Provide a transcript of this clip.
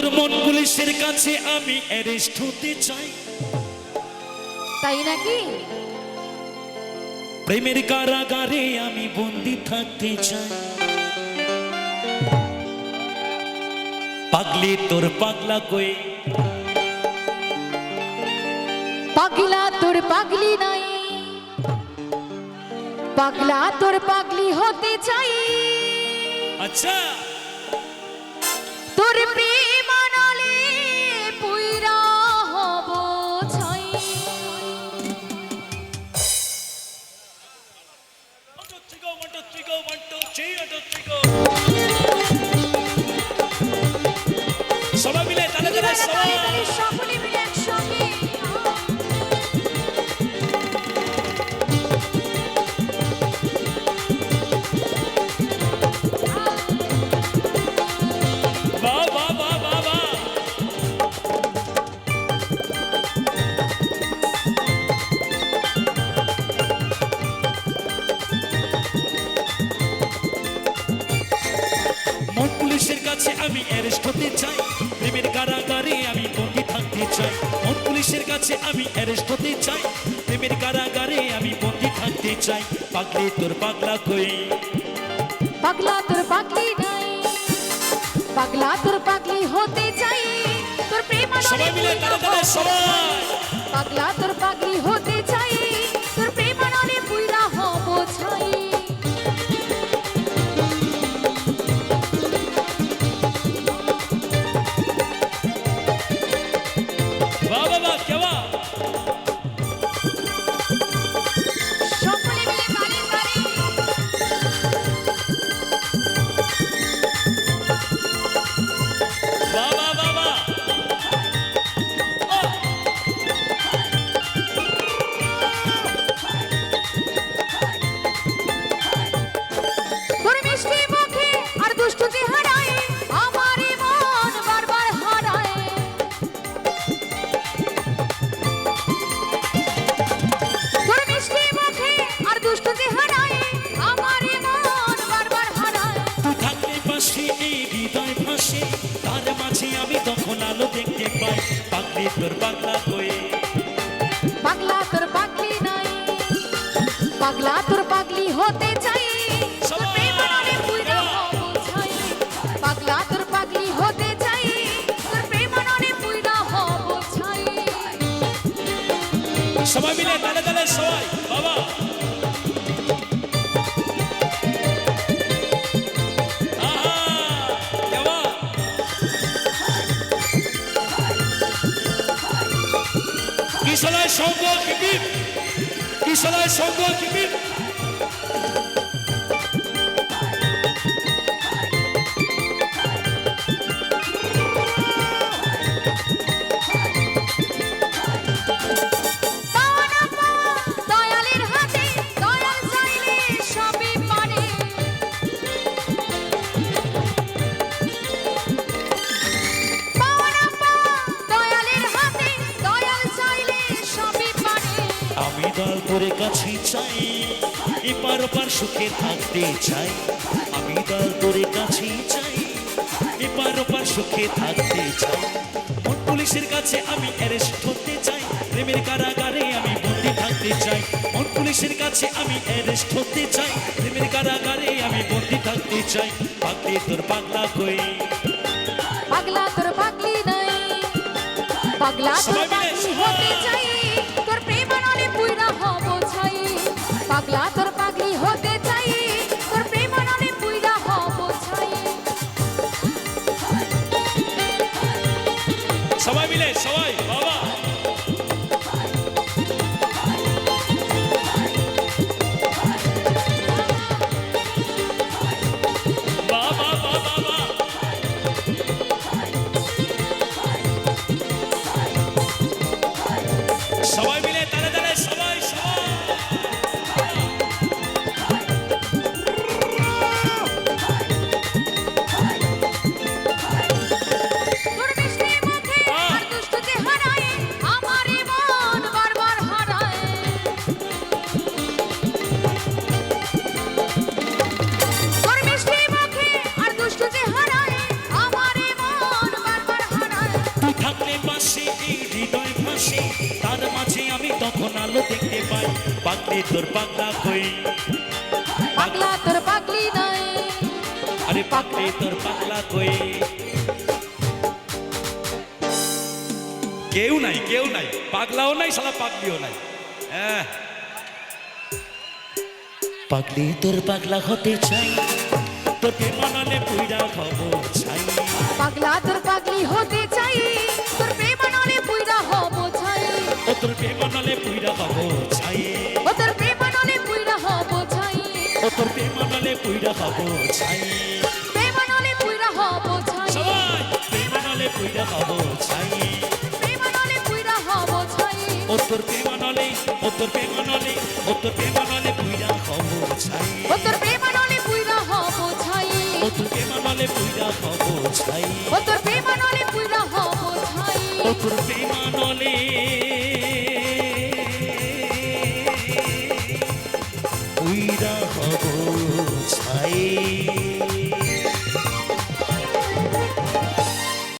তোর মন পুলিশের কাছে আমি অ্যারেস্ট হতে চাই। তাই নাকি? প্রেমের কারাগারে আমি বন্দি থাকতে চাই। পাগলি তোর পাগলা কই? পাগলা তোর পাগলি নাই। পাগলা তোর পাগলি হতে চাই। আচ্ছা। তোর প্রেম আমি অ্যারেস্ট হতে চাই। প্রেমের কারাগারে আমি বন্দি থাকতে চাই। মন পুলিশের কাছে আমি অ্যারেস্ট হতে চাই। প্রেমের কারাগারে আমি বন্দি থাকতে চাই। পাগলি তোর পাগলা কই? পাগলা তোর পাগলি নাই। পাগলা তোর পাগলি হতে চাই। তোর প্রেম সবাই মিলে হব সবাই। পাগলা তোর পাগলি হতে পাগলি তোর পাগলা কয়ে পাগলা তোর পাগলি নাই। পাগলা তোর পাগলি হতে চাই। পাগলা তোর পাগলি হতে চাই। সবাই মিলে তালে তালে সবাই। কিশলায় সঙ্গ কিবির কিশলায় সঙ্গ কিবির দল তোর কাছে চাই এপার ওপার সুখে থাকতে চাই। আমি দল তোর কাছে চাই এপার ওপার সুখে থাকতে চাই। মন পুলিশের কাছে আমি অ্যারেস্ট হতে চাই? প্রেমের কারাগারে আমি বন্দি থাকতে চাই। মন পুলিশের কাছে আমি অ্যারেস্ট হতে চাই? প্রেমের কারাগারে আমি বন্দি থাকতে চাই। পাগলি তোর পাগলা কই? পাগলা তোর পাগলি নাই। পাগলা তোর আলো দেখতে পাই পাগলি তোর পাগলা কই? পাগলা তোর পাগলি নাই। আরে পাগলি তোর পাগলা কই? কেউ নাই কেউ নাই পাগলাও নাই শালা পাগলিও নাই। হ্যাঁ। পাগলি তোর পাগলা হতে চাই তোর প্রেমানলে পুইরা খবর চাই। পাগলা তোর প্রেমানলে পুইরা হব ছাই। প্রেমানলে পুইরা হব ছাই। সবাই প্রেমানলে পুইরা হব ছাই। প্রেমানলে পুইরা হব ছাই। ও তোর প্রেমানলে ও তোর প্রেমানলে ও তোর প্রেমানলে পুইরা হব ছাই। ও তোর প্রেমানলে পুইরা হব ছাই। ও তোর পুইরা হব চাই